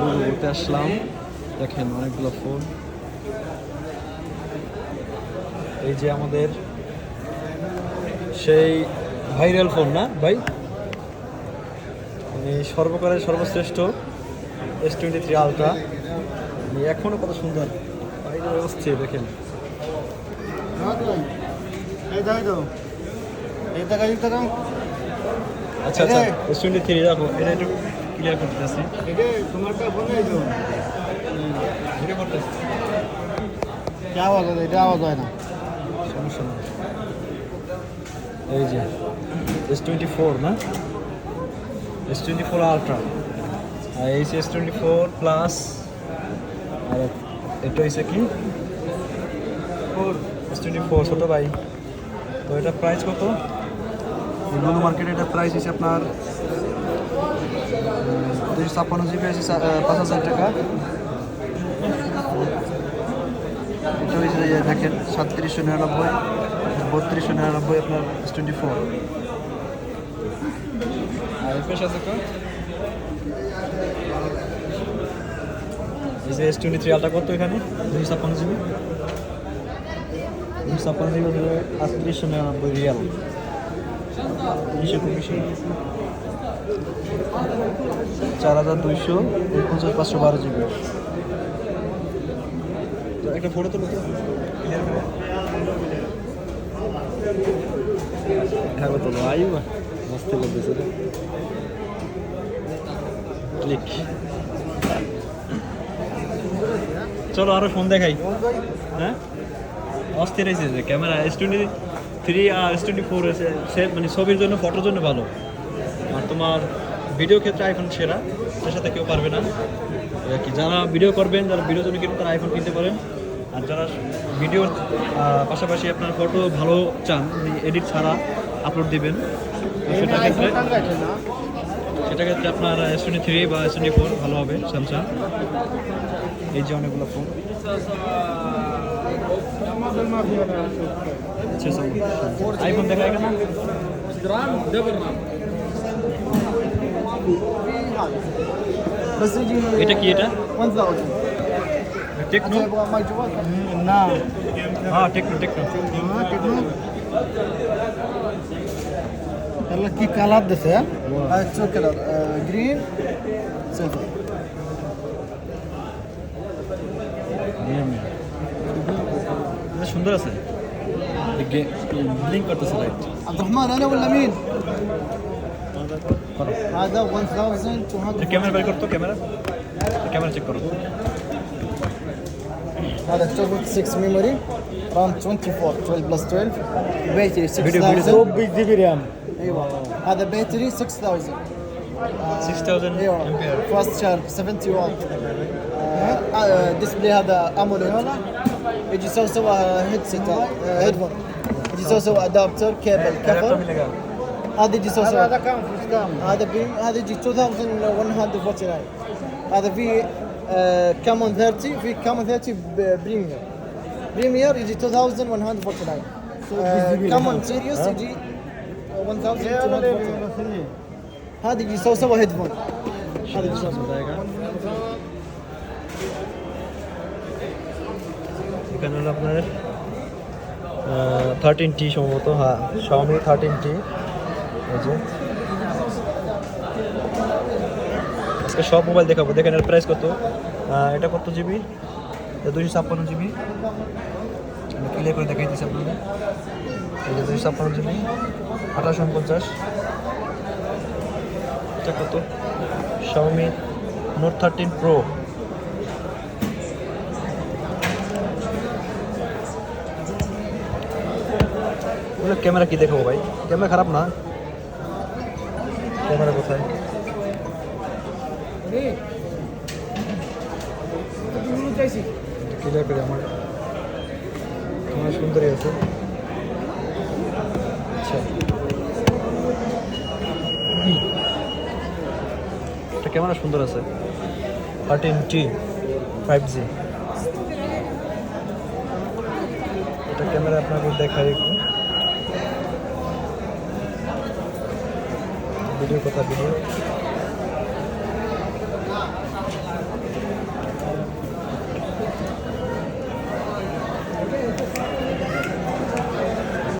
ঘুরতে আসলাম। দেখেন অনেকগুলো ফোন এই যে আমাদের সেই ভাইরাল ফোন না ভাই? মানে সর্বকালের সর্বশ্রেষ্ঠ এস টোয়েন্টি থ্রি আলট্রা এখনও কত সুন্দর। বাইরের দেখেন। আচ্ছা আচ্ছা এস টোয়েন্টি থ্রি রাখো। এটা একটু ক্লিয়ার করতেছি। আওয়াজ হয় এটা আওয়াজ হয় না। সমস্যা নেই। এই যে এস টোয়েন্টি ফোর না? এস টোয়েন্টি ফোর আলট্রা আর এই এস টোয়েন্টি ফোর প্লাস আর এটা হয়েছে কি? ফোর এস টোয়েন্টি ফোর ছোটো ভাই। তো এটা প্রাইস কত? লুলু মার্কেটে এটা প্রাইস হচ্ছে আপনার দুশো ছাপ্পান্ন জিবি আছে পাঁচ হাজার টাকা। এটা হয়েছে দেখেন সাতত্রিশশো নিরানব্বই, বত্রিশশো নিরানব্বই আপনার টোয়েন্টি ফোর আর এফএস আছে কত যে এস টোয়েন্টি থ্রি আলটা কত এখানে? দুই ছাপ্পান্ন জিবি দুই ছাপ্পান্ন জিবি আটত্রিশশো নিরানব্বই রিয়াল। তিনশো কুড়িশো চার হাজার দুইশো পঞ্চাশ পাঁচশো বারো জিবি। তো একটা ফটো তো। হ্যাঁ তোলো আয়ু মস্তি ক্লিক। চলো আরও ফোন দেখাই। হ্যাঁ? অস্থির হয়েছে যে, ক্যামেরা এস টোয়েন্টি থ্রি আর এস টোয়েন্টি ফোর মানে ছবির জন্য ফটোর জন্য ভালো। আমার ভিডিও ক্ষেত্রে আইফোন সেরা তার সাথে কেউ পারবে না। কি যারা ভিডিও করবেন যারা ভিডিও জন্য কিন্তু তারা আইফোন কিনতে পারেন। আর যারা ভিডিওর পাশাপাশি আপনার ফটো ভালো চান মানে এডিট ছাড়া আপলোড দিবেন সেটা ক্ষেত্রে সেটা ক্ষেত্রে আপনার এস টোয়েন্টি থ্রি বা এস টোয়েন্টি ফোর ভালো হবে স্যামসাং এই যে অনেকগুলো ফোন আইফোন দেখা যায় না। এটা কি এটা টেকনো না হ্যাঁ টেকনো টেকনো হ্যাঁ টেকনো তাহলে কি কালার দিছে আচ্ছা কালার গ্রিন সেলফার সুন্দর আছে ব্লিঙ্ক করতেছে লাইট আব্দুর রহমান আনা ولا مين هذا 1200 الكاميرا بالك رتو كاميرا. الكاميرا تشيك رتو هذا 6 ميموري رام 24 12 بلس 12 باتري 6000 بيج أيوه. هذا باتري 6000 6000 أيوه. فاست شارب 70 واط ديسبلي هذا اموليد يجي سوى سوى هيدسيت هيدفون يجي سوى سوى ادابتر كيبل كفر. هذا يجي سوا سوا هذا كم هذا بي هذا يجي 2149 هذا في آه، كامون 30 في كامون 30 ب- بريمير بريمير يجي 2149 آه، كامون سيريوس يجي 1249 هذا يجي سوا سوا هيدفون هذا يجي سوا سوا এখানে হলো আপনার থার্টিন টি সম্ভবত হ্যাঁ শাওমি থার্টিন টি এই যে আজকে সব মোবাইল দেখাবো। দেখেন এর প্রাইস কত? এটা কত জিবি দুশো ছাপ্পান্ন জিবি আমি ক্লিয়ার করে দেখাই দিচ্ছি আপনাদের। এই যে দুশো ছাপ্পান্ন জিবি আঠাশো উনপঞ্চাশ। এটা কত? Xiaomi note thirteen pro camera কি দেখব ভাই? ক্যামেরা খারাপ না। ক্যামেরা কোথায়? ক্লিয়ার করে আমার। ক্যামেরা সুন্দরই আছে। আচ্ছা। ক্যামেরা সুন্দর আছে। থার্টিন টি ফাইভ জি এটা ক্যামেরা আপনাকে দেখাই একটু ভিডিও কথা ভিডিও